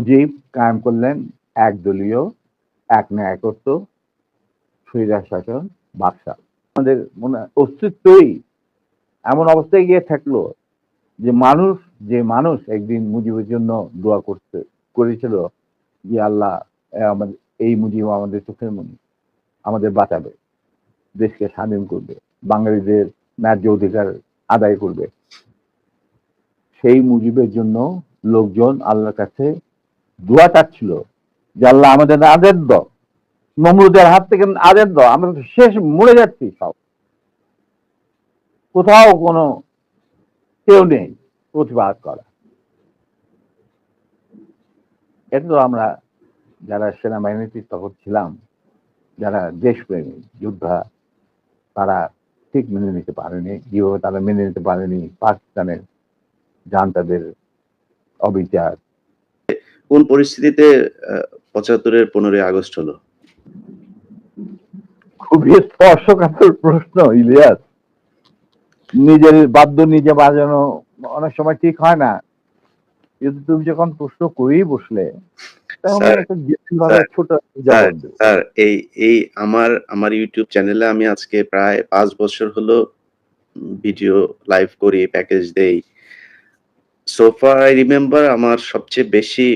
মুজিব কায়েম করলেন এক ন্যায় করত স্বৈরার শাসন বাদশাহ। আমাদের মনে অস্তিত্বই এমন অবস্থায় গিয়ে থাকল যে মানুষ যে মানুষ একদিন মুজিবের জন্য দোয়া করতে, করেছিল যে আল্লাহ আমাদের, এই মুজিব আমাদের চোখের মনি, আমাদের বাঁচাবে, দেশকে স্বাধীন করবে, বাঙালিদের ন্যায্য অধিকার আদায় করবে। সেই মুজিবের জন্য লোকজন আল্লাহর কাছে দোয়া চাচ্ছিল যে আল্লাহ আমাদের আদের দ। নমরুদের হাত থেকে আদের দ। আমরা শেষ মরে যাচ্ছি সব। কোথাও কোনো কেউ নেই প্রতিবাদ করা। এটা আমরা যারা সেনাবাহিনীতে তখন ছিলাম, যারা দেশপ্রেমী, যোদ্ধা, তারা ঠিক মেনে নিতে পারেনি। কীভাবে তারা মেনে নিতে পারেনি? পাকিস্তানের জান্তাদের অবিচার কোন পরিস্থিতিতে পঁচাত্তরের পনেরোই আগস্ট হলো? খুবই স্পর্শকাতর প্রশ্ন ইলিয়াস। নিজের বাদ্য নিজে বাজানো অনেক সময় ঠিক হয় না। কিন্তু তুমি যখন প্রশ্ন করেই বসলে তখন স্যার, এই এই আমার আমার ইউটিউব চ্যানেলে আমি আজকে প্রায় পাঁচ বছর হলো ভিডিও লাইভ করি প্যাকেজ দেই। সোফা আই রিমেম্বার আমার সবচেয়ে বেশি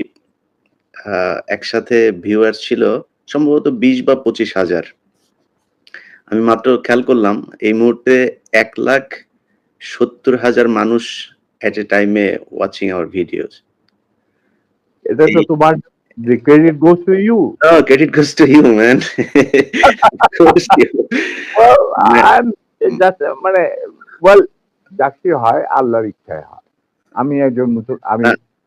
একসাথে ভিউয়ার ছিল সম্ভবত বিশ বা পঁচিশ হাজার। আমি মাত্র খেয়াল করলাম এই মুহূর্তে এক লাখ সত্তর হাজার মানুষ এট এ টাইমে ওয়াচিং আওয়ার ভিডিওস এটা তো তোমার the credit goes to you credit goes to you, man. goes to you. well মানে- I'm just মানে well যাকে হয় আল্লাহর ইচ্ছায় হয়। আমি একজন মুসল আমি হ্যাঁ,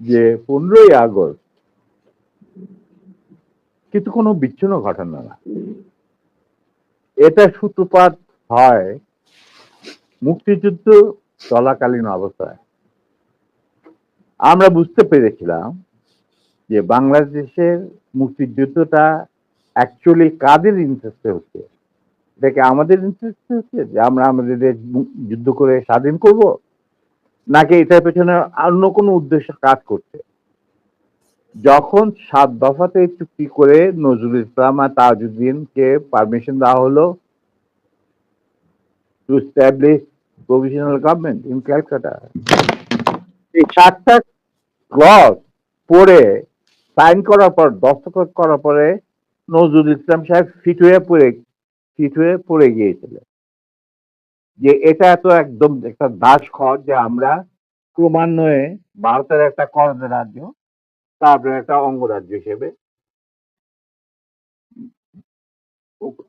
যে পনেরোই আগস্ট কিন্তু কোনো বিচ্ছিন্ন ঘটনা না। এটা সূত্রপাত হয় মুক্তিযুদ্ধ চলাকালীন অবস্থায়। আমরা বুঝতে পেরেছিলাম যে বাংলাদেশের মুক্তিযুদ্ধটা অ্যাকচুয়ালি কাদের ইন্টারেস্টে হচ্ছে? এটা কি আমাদের ইন্টারেস্ট হচ্ছে যে আমরা আমাদের যুদ্ধ করে স্বাধীন করব? নাকি এটার পেছনে অন্য কোনো উদ্দেশ্য কাজ করছে? যখন সাত দফাতে চুক্তি করে নজরুল ইসলাম আর তাজউদ্দিনকে পারমিশন দেওয়া হলো to establish provisional government in Calcutta এই সাতটা ক্লজ পড়ে সাইন করার পর, দস্তখত করার পরে নজরুল ইসলাম সাহেব ফিট হয়ে পড়ে, ফিট হয়ে পড়ে গিয়েছিলেন। যে এটা তো একদম একটা দাস খর যে আমরা ক্রমান্বয়ে ভারতের একটা করদ রাজ্য তারপরে একটা অঙ্গরাজ্য হিসেবে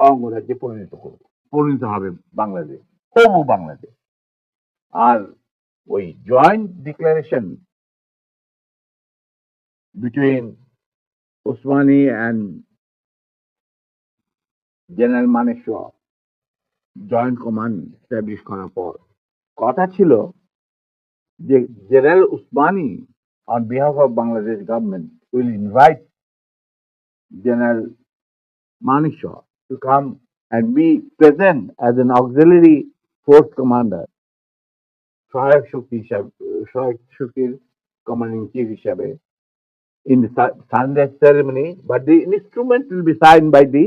অঙ্গরাজ্যে পরিণত করব, পরিণত হবে বাংলাদেশ হবু বাংলাদেশ। আর ওই joint declaration between Osmani and general Maneshwar joint command establish করার পর কথা ছিল যে general Osmani on behalf of Bangladesh government will invite General Manishaw to come and be present as an auxiliary force commander সহায়ক শক্তি হিসাবে সহায়ক শক্তির commanding chief হিসাবে the si- Sunday ceremony, but the instrument will be signed by the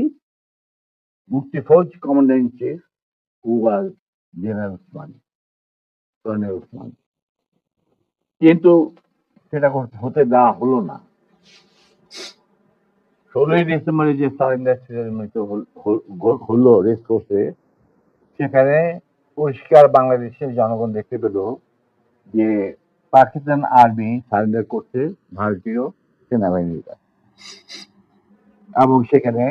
Mufti Fauj Commander in Chief, who was General Usman, Colonel Usman. কিন্তু সেটা হতে দেওয়া হলো না ষোলোই ডিসেম্বরে যে সারেন্ডার সেরেমনিতে হলো রেস কোর্সে সেখানে পরিষ্কার বাংলাদেশের জনগণ দেখতে পেল যে পাকিস্তান আর্মি সারেন্ডার করছে ভারতীয় সেনাবাহিনীর কাছে। এবং সেখানে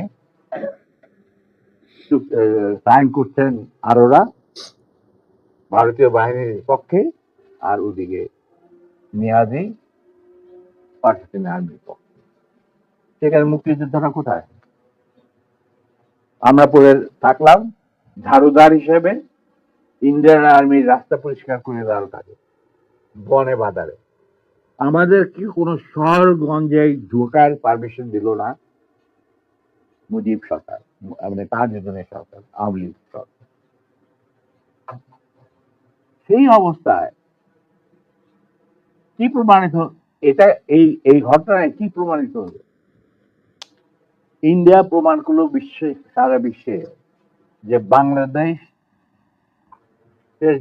সাইন করছেন আরোরা ভারতীয় বাহিনীর পক্ষে আর ওদিকে পাকিস্তানি আর্মির পক্ষে। সেখানে মুক্তিযোদ্ধারা কোথায়? আমরা পরে থাকলাম, ঝাড়ুদার হিসেবে ইন্ডিয়ান আর্মির রাস্তা পরিষ্কার করে দেওয়ার কাজে, বনে বাজারে। আমাদের কি কোনো শহরগঞ্জে ঢোকার পারমিশন দিল না? মুজিব সরকার। মানে তাজউদ্দিনের সরকার আওয়ামী লীগ সরকার সেই অবস্থায় কি প্রমাণিত এটা এই এই ঘটনায় কি প্রমাণিত হলো? ইন্ডিয়া প্রমাণ করল বিশ্বে, সারা বিশ্বে যে বাংলাদেশ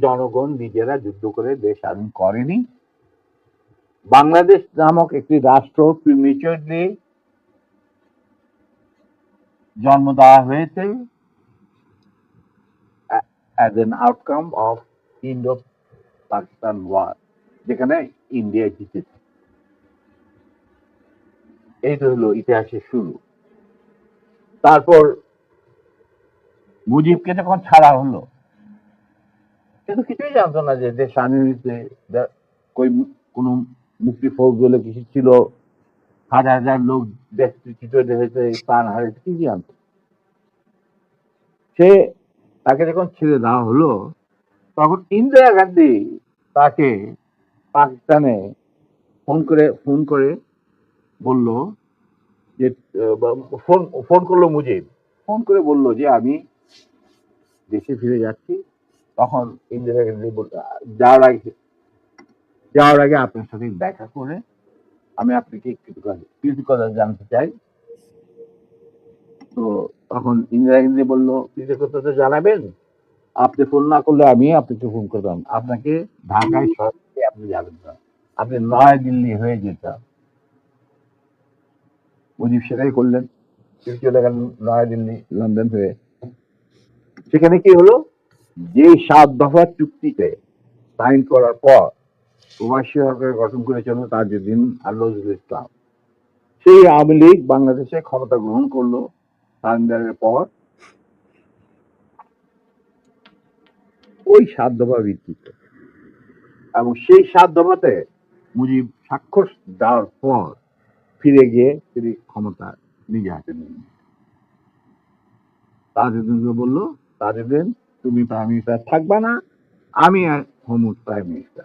জনগণ নিজেরা যুদ্ধ করে দেশ স্বাধীন করেনি। বাংলাদেশ নামক একটি রাষ্ট্র প্রিমিচুরলি জন্ম দেওয়া হয়েছে। As an outcome of Indo Pakistan war যেখানে ইন্ডিয়া জিতেছে। এই তো হলো ইতিহাসের শুরু। তারপর মুজিবকে যখন ছাড়া হলো কিন্তু কিছুই জানতো না যে দেশ স্বাধীন হয়েছে কোনো মুক্তি ফৌজ বলে কিছু ছিল হাজার হাজার লোক দেশ প্রাণ হারিয়েছে কি জানতো সে তাকে যখন ছেড়ে দেওয়া হলো, তখন ইন্দিরা গান্ধী তাকে পাকিস্তানে ফোন করে ফোন করে বলল যে ফোন ফোন করল মুজিব। ফোন করে বলল যে, আমি দেশে ফিরে যাচ্ছি। তখন ইন্দিরা গান্ধী যাওয়ার আগে যাওয়ার আগে আপনার সাথে দেখা করে আমি আপনাকে কিছু কথা কিছু কথা জানতে চাই। তো তখন ইন্দিরা গান্ধী বলল কৃতজ্ঞতা তো জানাবেন। আপনি ফোন না করলে আমি আপনাকে ফোন করতাম আপনাকে ঢাকায় সরাসরি আপনি যাবেন না। আপনি নয়াদিল্লি হয়ে যেতাম মুজিব সেটাই করলেন। তিনি চলে গেলেন নয়াদিল্লি, লন্ডন হয়ে। সেখানে কি হলো? যে সাত দফা চুক্তিতে সাইন করার পর প্রবাসী সরকার গঠন করেছিল তাজউদ্দিন ইসলাম সেই আওয়ামী লীগ বাংলাদেশে ক্ষমতা গ্রহণ করল সারেন্ডারের পর। ওই সাত দফা ভিত্তিতে। এবং সেই সাত দফাতে মুজিব স্বাক্ষর দেওয়ার পর ফিরে গিয়ে তিনি ক্ষমতা নিজে হাতে নিয়ে। তাজউদ্দিনকে বলল, তাজউদ্দিন, তুমি প্রাইম মিনিস্টার থাকবা না, আমি হমুদ প্রাইম মিনিস্টার।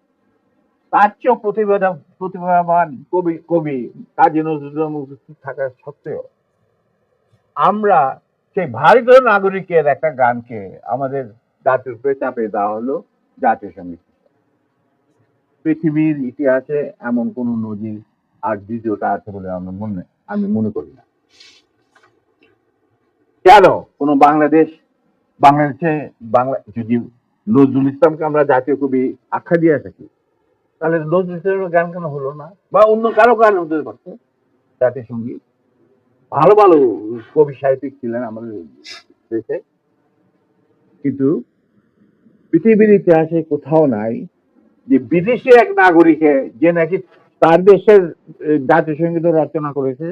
তার চেয়েও প্রতিভাবান প্রতিভাবান কবি কবি কাজী নজরুল থাকা সত্ত্বেও আমরা সেই ভারতীয় নাগরিকের একটা গানকে আমাদের জাতির উপরে চাপিয়ে দেওয়া হলো জাতীয় সংগীত পৃথিবীর ইতিহাসে এমন কোন নজির আর দ্বিতীয়টা আছে বলে আমরা মনে আমি মনে করি না। কেন? কোন বাংলাদেশ বাংলাদেশে বাংলা যদি নজরুল ইসলামকে আমরা জাতীয় কবি আখ্যা দিয়ে থাকি তাহলে নজরুল গান কেন হলো না? বা অন্য কারও গান হতে পারতো জাতীয় সংগীত ভালো ভালো কবি সাহিত্যিক ছিলেন আমাদের দেশে। কিন্তু পৃথিবীর ইতিহাসে কোথাও নাই যে বিদেশি এক নাগরিকে যে নাকি তার দেশের জাতীয় সংগীত রচনা করেছে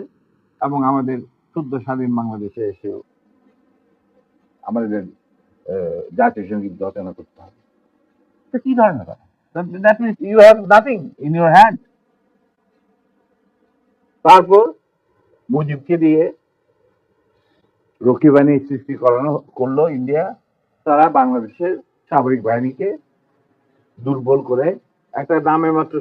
এবং আমাদের শুদ্ধ স্বাধীন বাংলাদেশে এসেও আমাদের আহ, জাতীয় সংগীত রচনা করতে হবে। কি ধরনের কথা? That means you have nothing in your hand তারপর মুজিবকে দিয়ে রক্ষী বাহিনী সৃষ্টি করানো করল ইন্ডিয়া। তারা বাংলাদেশের সামরিক বাহিনীকে দুর্বল করে একটা নামে মাত্র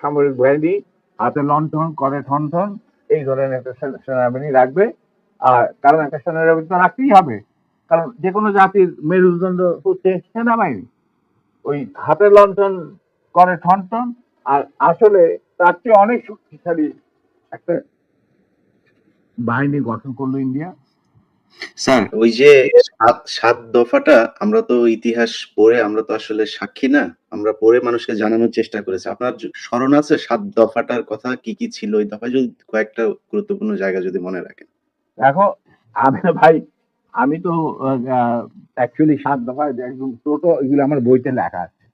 সামরিক বাহিনী হাতে লণ্ঠন করে ঠন ঠন এই ধরনের একটা সেনাবাহিনী রাখবে। আর কারণ একটা সেনাবাহিনী তো রাখতেই হবে। কারণ যে কোনো জাতির মেরুদণ্ড হচ্ছে সেনাবাহিনী। ওই হাতে লণ্ঠন করে ঠন ঠন আর আসলে তার চেয়ে অনেক শক্তিশালী একটা বাহিনী গঠন করল ইন্ডিয়া। স্যার ওই যে সাত সাত দফাটা আমরা তো ইতিহাস পড়ে আমরা তো আসলে সাক্ষী না আমরা পড়ে মানুষকে জানানোর চেষ্টা করেছি। আপনার স্মরণ আছে সাত দফাটার কথা কি কি ছিল? ওই দফায় যদি কয়েকটা গুরুত্বপূর্ণ জায়গা যদি মনে রাখেন। দেখো আমি ভাই আমি তো অ্যাকচুয়ালি সাত দফা একদম টোটো এগুলো আমার বইতে লেখা আছে।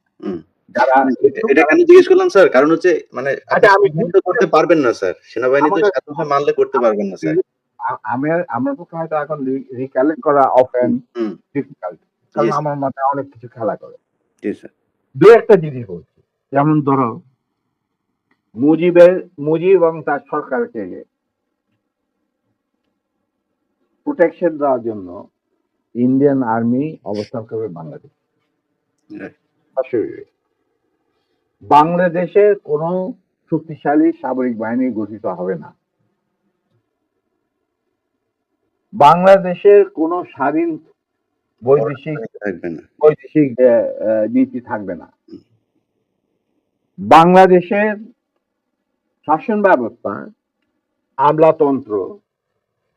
যারা এটা- কেন জিজ্ঞেস করলাম স্যার? কারণ হচ্ছে মানে আপনি আচ্ছা, করতে পারবেন না স্যার। সেনাবাহিনীতে আমাকে- সাত দফা মানলে করতে পারবেন না স্যার। আমি আমার পক্ষে হয়তো এখন রিক্যালেক্ট করা অফেন ডিফিকাল্ট কারণ আমার মাথায় অনেক কিছু খেলা করে। দু একটা জিনিস বলছি। যেমন ধরো মুজিবের মুজিব এবং তার সরকারকে প্রোটেকশন দেওয়ার জন্য ইন্ডিয়ান আর্মি অবস্থান করবে বাংলাদেশ। বাংলাদেশের কোনো শক্তিশালী সামরিক বাহিনী গঠিত হবে না। বাংলাদেশের কোনো স্বাধীন বৈদেশিক থাকবে না। বৈদেশিক নীতি থাকবে না। বাংলাদেশের শাসন ব্যবস্থা আমলাতন্ত্র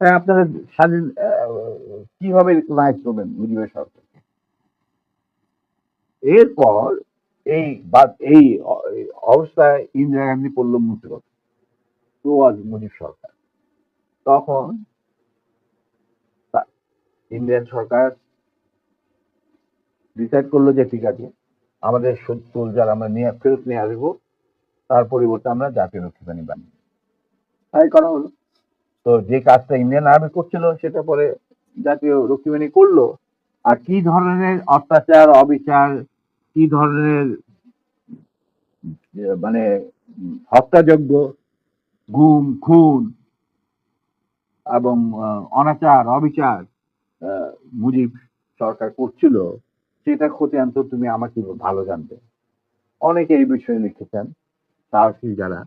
তাই আপনারা স্বাধীন কীভাবে করবেন এরপর এই এই অবস্থায় ইন্দিরা গান্ধী আজ মুজিব সরকার। তখন ইন্ডিয়ান সরকার ডিসাইড করল যে ঠিক আছে, আমাদের সোলজার আমরা নিয়ে, ফেরত নিয়ে আসব, তার পরিবর্তে আমরা জাতীয় রক্ষী বাহিনী বানিয়ে তাই করা হলো। তো যে কাজটা ইন্ডিয়ান আর্মি করছিল সেটা পরে জাতীয় রক্ষী বাহিনী করল। আর কি ধরনের অত্যাচার অবিচার কি ধরনের মানে উম, হত্যাযজ্ঞ গুম খুন এবং অনাচার অবিচার মুজিব সরকার করছিল সেটা খতিয়ান তো তুমি আমাকে ভালো জানতে। অনেকে এই বিষয়ে লিখেছেন সাহসী যারা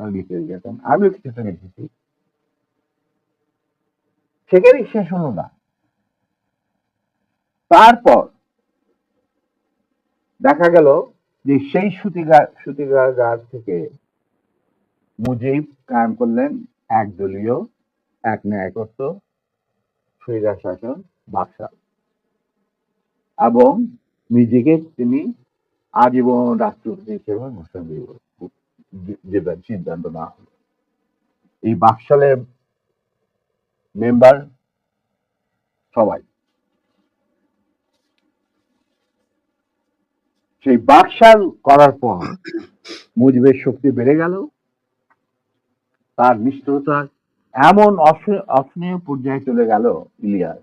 লিখে গেছেন। আমিও কিছুটা লিখেছি। সেখানেই শেষ হলো না। তারপর দেখা গেল যে সেই সুতিগার সুতিগার থেকে মুজিব কায়েম করলেন একদলীয়, এক ন্যায়কর্ত স্বৈরা শাসন, বাদশাহ। এবং নিজেকে তিনি আজীবন রাষ্ট্রপতি হিসেবে ঘোষণা দিব- দেবেন, সিদ্ধান্ত না হলো। এই বাকশালের মেম্বার সবাই। সেই বাকশাল করার পর মুজিবের শক্তি বেড়ে গেল। তার নিষ্ঠুরতা এমন অস- অসহনীয় পর্যায়ে চলে গেল ইলিয়াস।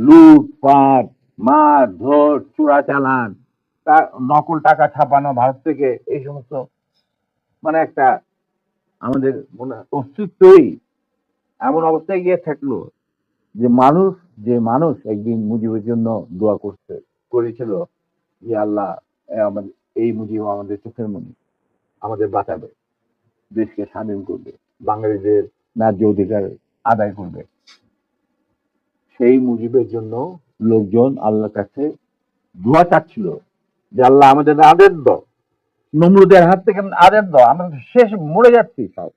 লুট, পাট, মার, ধর, চোরা চালান, তার নকল টাকা ছাপানো, ভারত থেকে এই সমস্ত মানে একটা আমাদের মনে অস্তিত্বই এমন অবস্থায় গিয়ে থাকল যে মানুষ যে মানুষ একদিন মুজিবের জন্য দোয়া করতে করেছিল যে আল্লাহ আমাদের এই মুজিব আমাদের চোখের মনি, আমাদের বাঁচাবে, দেশকে স্বাধীন করবে, বাঙালিদের ন্যায্য অধিকার আদায় করবে। সেই মুজিবের জন্য লোকজন আল্লাহর কাছে দোয়া চাচ্ছিল যে আল্লাহ আমাদের আদের দাও, নমরুদের হাত থেকে আদের দাও, আমরা শেষ মরে যাচ্ছি সব।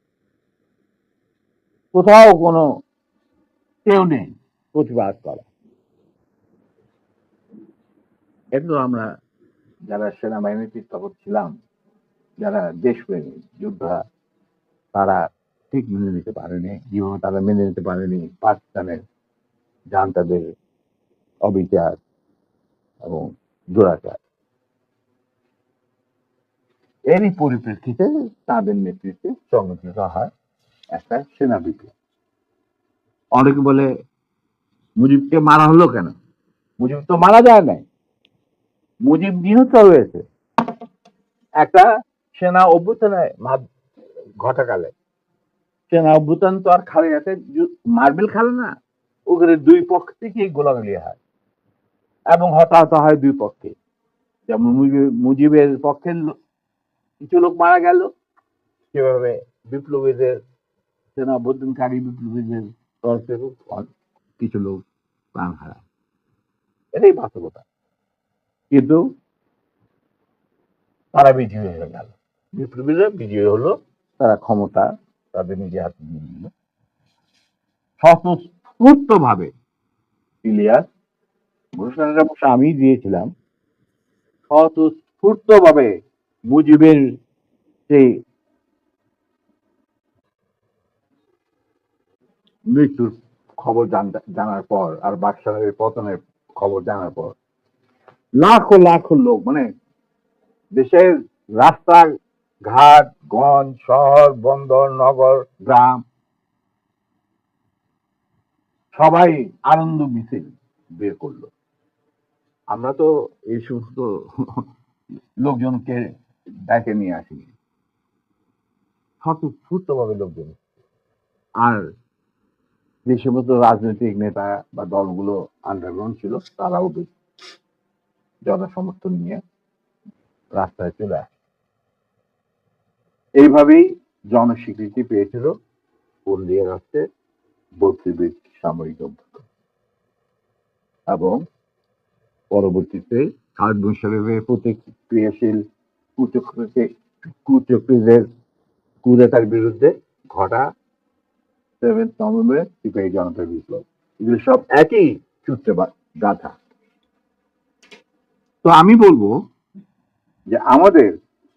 কোথাও কোনো কেউ নেই। প্রতিবাদ করা। এগুলো আমরা যারা সেনাবাহিনীতে তখন ছিলাম যারা দেশপ্রেমী যোদ্ধা তারা ঠিক মেনে নিতে পারেনি যেভাবে তারা মেনে নিতে পারেনি পাকিস্তানের জান্তাদের অবিচার এবং দুরাচার। এরই পরিপ্রেক্ষিতে তাদের নেতৃত্বে সংগঠিত হয়। একটা সেনা বিপ্লব অনেকে বলে, মুজিবকে মারা হলো কেন? মুজিব তো মারা যায় নাই। মুজিব নিহত হয়েছে। একটা সেনা অভ্যুত্থানের মাধ- ঘটাকালে। সেনা অভ্যুত্থান তো আর খালি আছে মার্বেল খেলে না। ওখানে দুই পক্ষ থেকেই গোলাগুলি হয়? এবং হতাহত হয় দুই পক্ষে। যেমন মুজিব- মুজিবের পক্ষের কিছু লোক মারা গেল, সেভাবে বিপ্লবীদের বিপ্লবীদের কিছু লোক প্রাণ হারায়। এটাই বাস্তবতা। কিন্তু তারা বিজয়ী হয়ে গেল। বিপ্লবীরা বিজয়ী হলো, তারা ক্ষমতা তাদের নিজে হাতে নিয়ে নিল। ইলিয়াস ঘোষণাটা অবশ্য আমি দিয়েছিলাম স্বতঃস্ফূর্ত ভাবে মুজিবের সেই মৃত্যুর খবর জান- জানার পর, আর বাদশাহের পতনের খবর জানার পর, লাখো লাখো লোক মানে দেশের রাস্তা ঘাট গঞ্জ, শহর, বন্দর, নগর, গ্রাম, সবাই আনন্দ মিছিল বের করল। আমরা তো এই সমস্ত লোকজনকে ডেকে নিয়ে আসিনি। স্বতঃস্ফূর্ত ভাবে লোকজন। আর যে সমস্ত রাজনৈতিক নেতা বা দলগুলো আন্ডারগ্রাউন্ড ছিল, তারাও জনসমর্থন নিয়ে রাস্তায় চলে আসে। এইভাবেই জনস্বীকৃতি পেয়েছিল পন্ডিয়া রাষ্ট্রের বত্রিবিদ সামরিক অভ্যুত্থান। এবং পরবর্তীতে ষাট বৈশাখের প্রতিক্রিয়াশীল কুচক্রীকে কুচক্রীদের কুরেতার বিরুদ্ধে ঘটা সেভেন নভেম্বরের সিপাহী জনতা বিপ্লব। এগুলো সব একই সূত্রে গাথা। তো আমি বলব যে আমাদের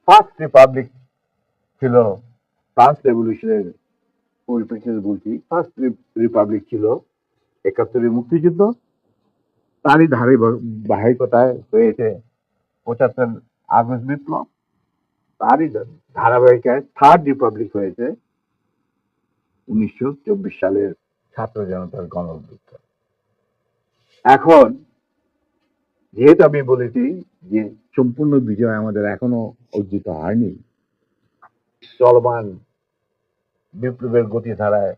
ফার্স্ট রিপাবলিক ছিল রেভলিউশনের পরিপ্রেক্ষিতে বলছি ফার্স্ট রিপাবলিক ছিল একাত্তরের মুক্তিযুদ্ধ। তারই ধারে বাহিকতায় হয়েছে পঁচাত্তর আগস্ট বিপ্লব। তারই ধারাবাহিকায় থার্ড রিপাবলিক হয়েছে উনিশশো চব্বিশ সালের ছাত্র জনতার গণ এখন যেহেতু আমি বলেছি যে সম্পূর্ণ বিজয় আমাদের এখনও অর্জিত হয়নি, চলমান বিপ্লবের গতিধারায়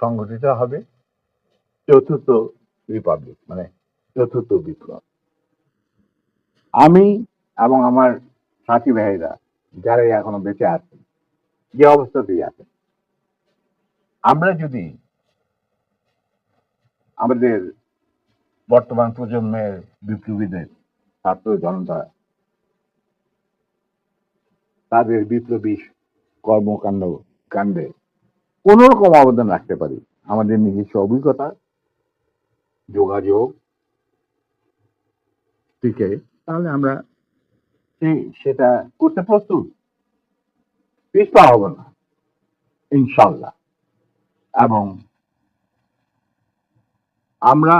সংগঠিত হবে চতুর্থ রিপাবলিক মানে চতুর্থ বিপ্লব। আমি এবং আমার সাথী ভাইরা যারাই এখনও বেঁচে আছেন, যে অবস্থাতেই আছেন আমরা যদি আমাদের বর্তমান প্রজন্মের বিপ্লবীদের, ছাত্র জনতা, তাদের বিপ্লবী কর্মকাণ্ড, কাণ্ডে কোন রকম অবদান রাখতে পারি। আমাদের নিজস্ব অভিজ্ঞতা, যোগাযোগ থেকে তাহলে আমরা সেটা করতে প্রস্তুত। পিছপা হব না, ইনশাল্লাহ। এবং আমরা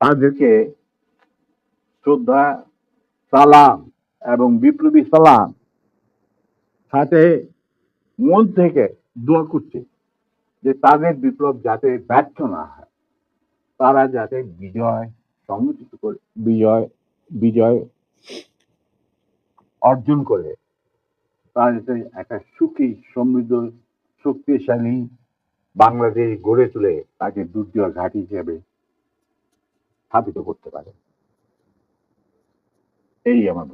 তাদেরকে শ্রদ্ধা, সালাম এবং বিপ্লবী সালাম সাথে মন থেকে দোয়া করছি যে তাদের বিপ্লব যাতে ব্যর্থ না হয়, তারা যাতে বিজয়, সংগঠিত করে, বিজয় বিজয় অর্জন করে, তারা যাতে একটা সুখী সমৃদ্ধ শক্তিশালী বাংলাদেশ গড়ে তুলে তাকে দুর্যোগ ঘাঁটি হিসেবে স্থাপিত করতে পারে এই আমার।